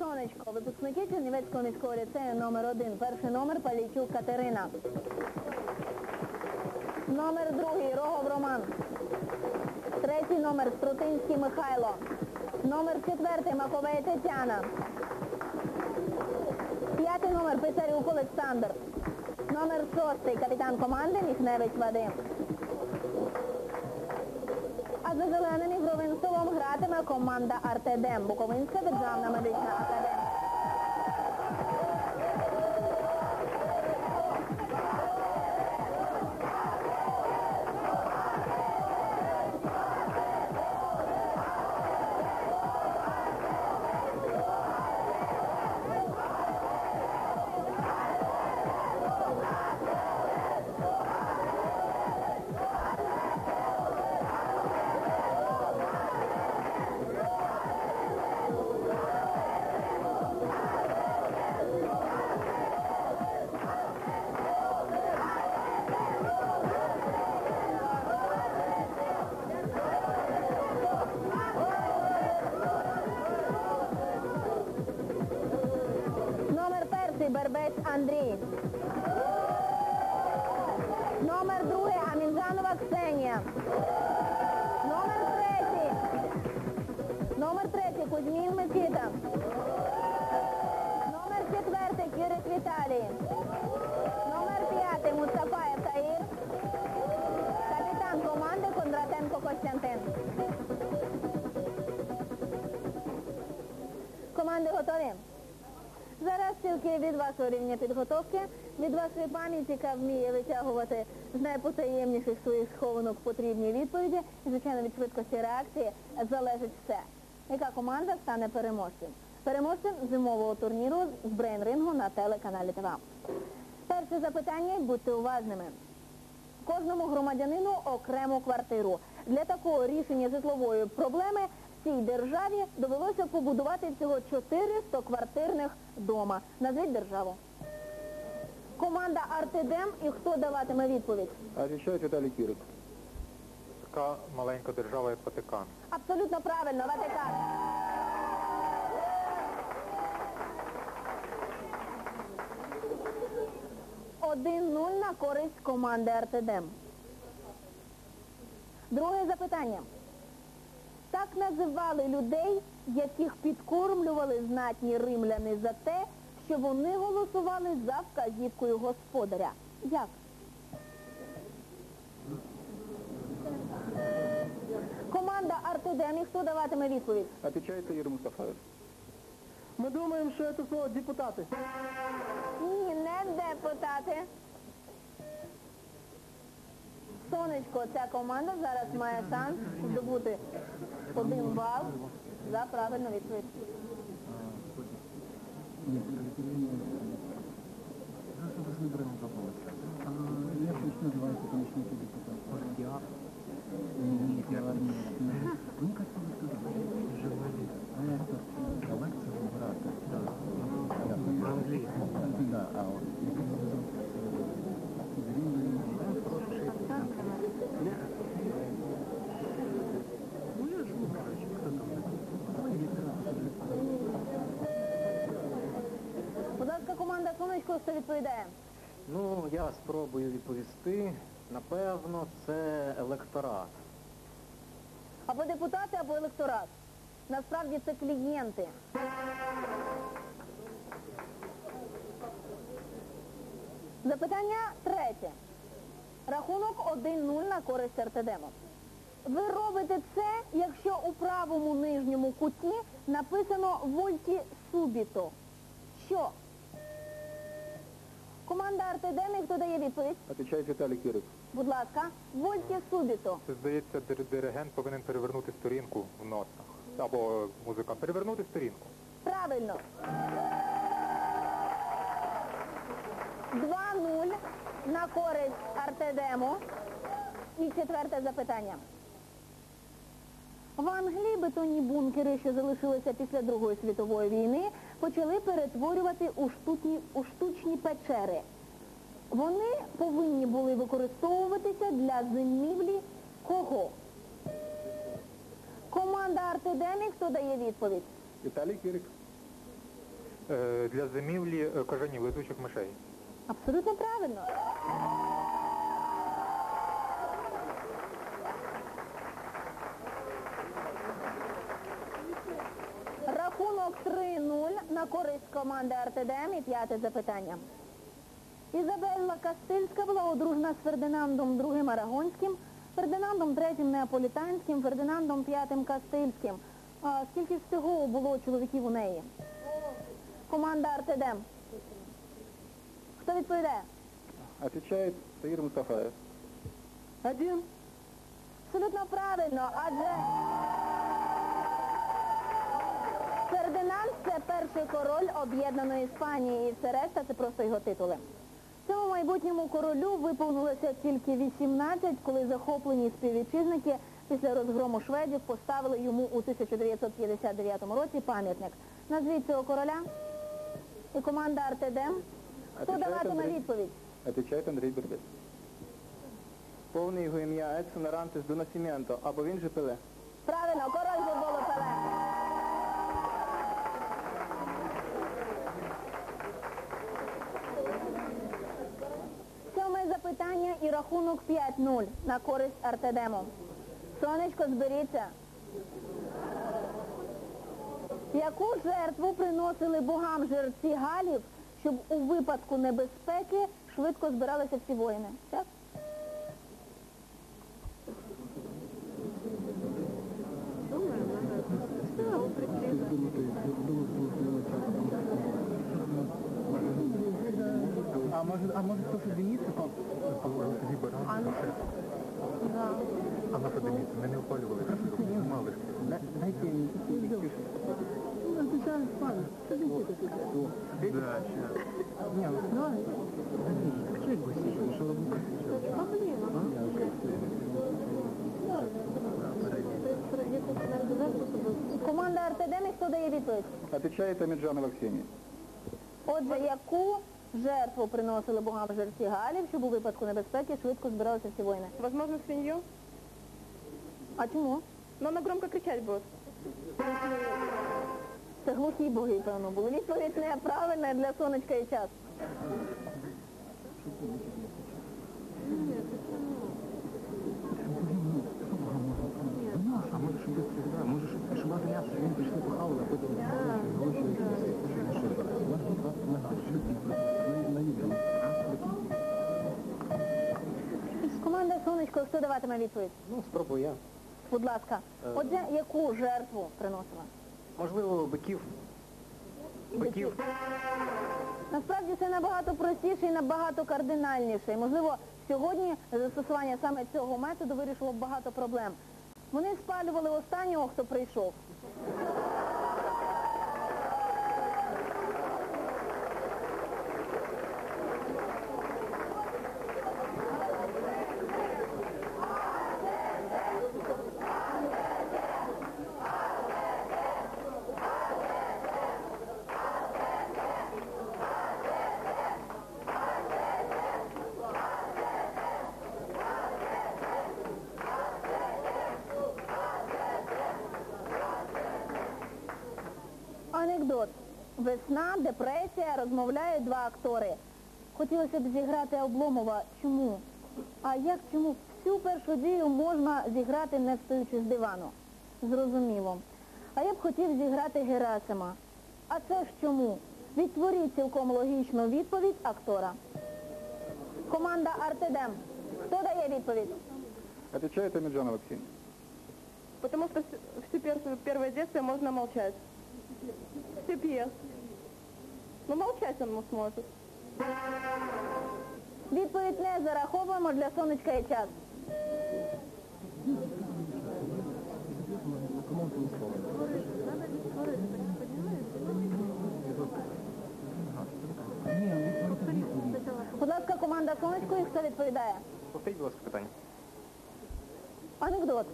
Сонечко, випускники Чернівецького міського ліцею номер 1 Перший номер Палійчук Катерина. Номер другий Рогов Роман. Третій номер Струтинський Михайло. Номер четвертий Маковей Тетяна. П'ятий номер Писарюк Олександр. Номер шостий капітан команди Міхневич Вадим. За зеленим ігровим столом гратиме команда Артедем, Буковинська державна медична академія. Номер третій Кузьмін Микита. Номер четвертий Кирик Віталій. Номер п'ятий Мустафаєв Таїр. Капітан команди Кондратенко Костянтин. Команди готові? Зараз тільки від вашого рівня підготовки, від вашої пам'яті, яка вміє витягувати з найпотаємніших своїх схованок потрібні відповіді, і, звичайно, від швидкості реакції залежить все. Яка команда стане переможцем? Переможцем зимового турніру з брейн-рингу на телеканалі ТВ. Перше запитання, будьте уважними. Кожному громадянину окрему квартиру. Для такого рішення житлової проблеми цій державі довелося побудувати всього 400 квартирних дома. Назвіть державу. Команда Артедем і хто даватиме відповідь? Отвечает Виталий Кирик. Така маленька держава, як Ватикан. Абсолютно правильно, Ватикан. Один нуль на користь команди Артедем. Друге запитання. Так називали людей, яких підкормлювали знатні римляни за те, що вони голосували за вказівкою господаря. Як? Артедем, і хто даватиме відповідь? Отвечает Таир Мустафаев. Ми думаємо, що це слово депутати. Ні, не депутати. Сонечко, ця команда зараз має шанс здобути один бал за правильну відповідь. Як точно називається помічники депутата? Ні, Мені кажется, ви сказали. А я хто? Олекса Губрата. Англійська. Да, а от. Будь ласка, команда Сонечко, хто відповідає? Ну, я спробую відповісти. Напевно, це електорат. Або депутати, або електорат. Насправді це клієнти. Запитання третє. Рахунок 1-0 на користь РТДМу. Ви робите це, якщо у правому нижньому куті написано «Вольті Субіто». Що? Команда РТДМ, хто дає відповідь? Отвечает Виталий Кирик. Будь ласка, «Вольті Субіто». Це, здається, диригент повинен перевернути сторінку в нотах. Або музикант. Перевернути сторінку. Правильно. 2-0 на користь Артедему. І четверте запитання. В Англії бетонні бункери, що залишилися після Другої світової війни, почали перетворювати у штучні, у штучні печери. Вони повинні були використовуватися для зимівлі кого? Команда Артедемік, хто дає відповідь? Виталий Кирик. Е, Для зимівлі е, кажанів, летучих мишей. Абсолютно правильно. Користь команди РТДМ і п'яте запитання. Ізабелла Кастильська була одружена з Фердинандом II Арагонським, Фердинандом III Неаполітанським, Фердинандом V Кастильським. А скільки всього було чоловіків у неї? Команда РТДМ. Хто відповідає? Отвечает Таир Мустафаев. Один. Абсолютно правильно, адже Фердинанд це перший король об'єднаної Іспанії, і все решта це просто його титули. Цьому майбутньому королю виповнилося тільки 18, коли захоплені співвітчизники після розгрому шведів поставили йому у 1959 році пам'ятник. Назвіть цього короля і команда Артедем. Хто даватиме відповідь? Отвечает Андрей Бербет. Повне його ім'я Едсон Арантес Донасіменто, або він же Пеле. Правильно, король футболу рахунок 5-0 на користь Артедему. Сонечко, зберіться. Яку жертву приносили богам жерці Галів, щоб у випадку небезпеки швидко збиралися всі воїни? Так? А может, а может кто-то Дениса там? А наша Денис, ми не опалювали, знімали. Дайте мне Отвечает Павел. Да, сейчас. Не, ну давай. Что это гуси? Что Команда Артедем, і хто дає відповідь? Отвечает Амиджанова Ксения. Отже, яку жертву приносили богам жерці Галів, щоб у випадку небезпеки швидко збиралися всі воїни? Возможно, свинью, чому? но она громко кричать будет. Це глухі боги, певно, були. Відповідь неправильна для сонечка і час. А может, чтобы всегда, может, чтобы это мясо, они пришли похавали, а потом... Команда сонечко, хто даватиме відповідь? Ну, спробую я. Будь ласка. Отже, яку жертву приносила? Можливо, биків. Биків. Насправді це набагато простіше і набагато кардинальніше. І, можливо, сьогодні застосування саме цього методу вирішило б багато проблем. Вони спалювали останнього, хто прийшов. Весна, депресія, розмовляють два актори. Хотілося б зіграти Обломова. Чому? А як чому? Всю першу дію можна зіграти не встаючи з дивану. Зрозуміло. А я б хотів зіграти Герасима. А це ж чому? Відтворіть цілком логічну відповідь актора. Команда Артедем. Хто дає відповідь? Отвечает Амиджанова Ксения. Потому что всю- всю пер- первое действие можно молчать. Все пьес. Ну, молчать он сможет. Відповідь не зараховуємо для сонечка і час. Будь ласка, команда сонечко, і хто відповідає? Повторіть, будь ласка, питання. Анекдот.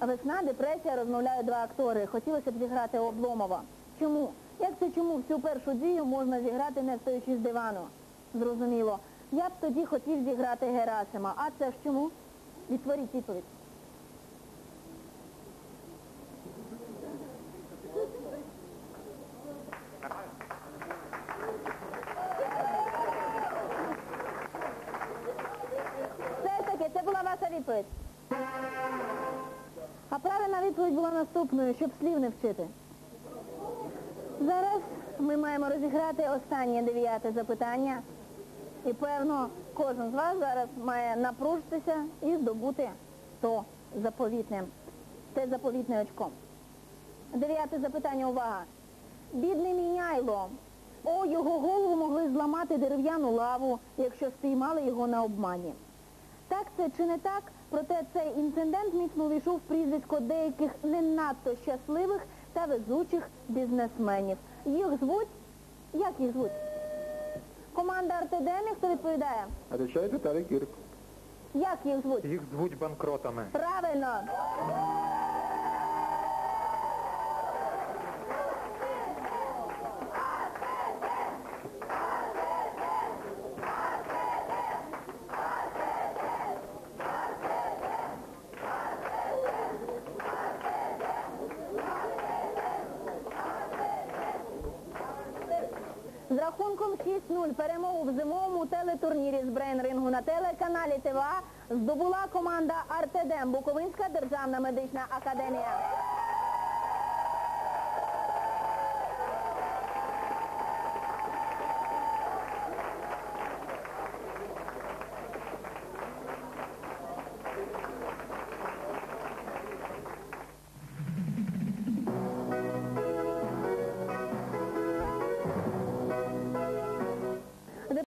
Весна, депресія, розмовляють два актори. Хотілося б зіграти Обломова. Чому? Як це чому всю першу дію можна зіграти не встаючи з дивану? Зрозуміло. Я б тоді хотів зіграти Герасима. А це ж чому? Відтворіть відповідь. Все-таки це була ваша відповідь. А правильна відповідь була наступною, щоб слів не вчити. Зараз ми маємо розіграти останнє дев'яте запитання. І певно, кожен з вас зараз має напружитися і здобути то заповітне, те заповітне очко. Дев'яте запитання, увага. Бідне міняйло. О, його голову могли зламати дерев'яну лаву, якщо спіймали його на обмані. Так це чи не так, проте цей інцидент міцно увійшов в прізвисько деяких не надто щасливих та везучих бізнесменів. Їх звуть, як їх звуть? Команда Артедемі, хто відповідає? Отвечает Виталий Кирк. Як їх звуть? Їх звуть банкротами. Правильно. Рахунком 6-0 перемогу в зимовому телетурнірі з брейн-рингу на телеканалі ТВА здобула команда Артедем Буковинська державна медична академія.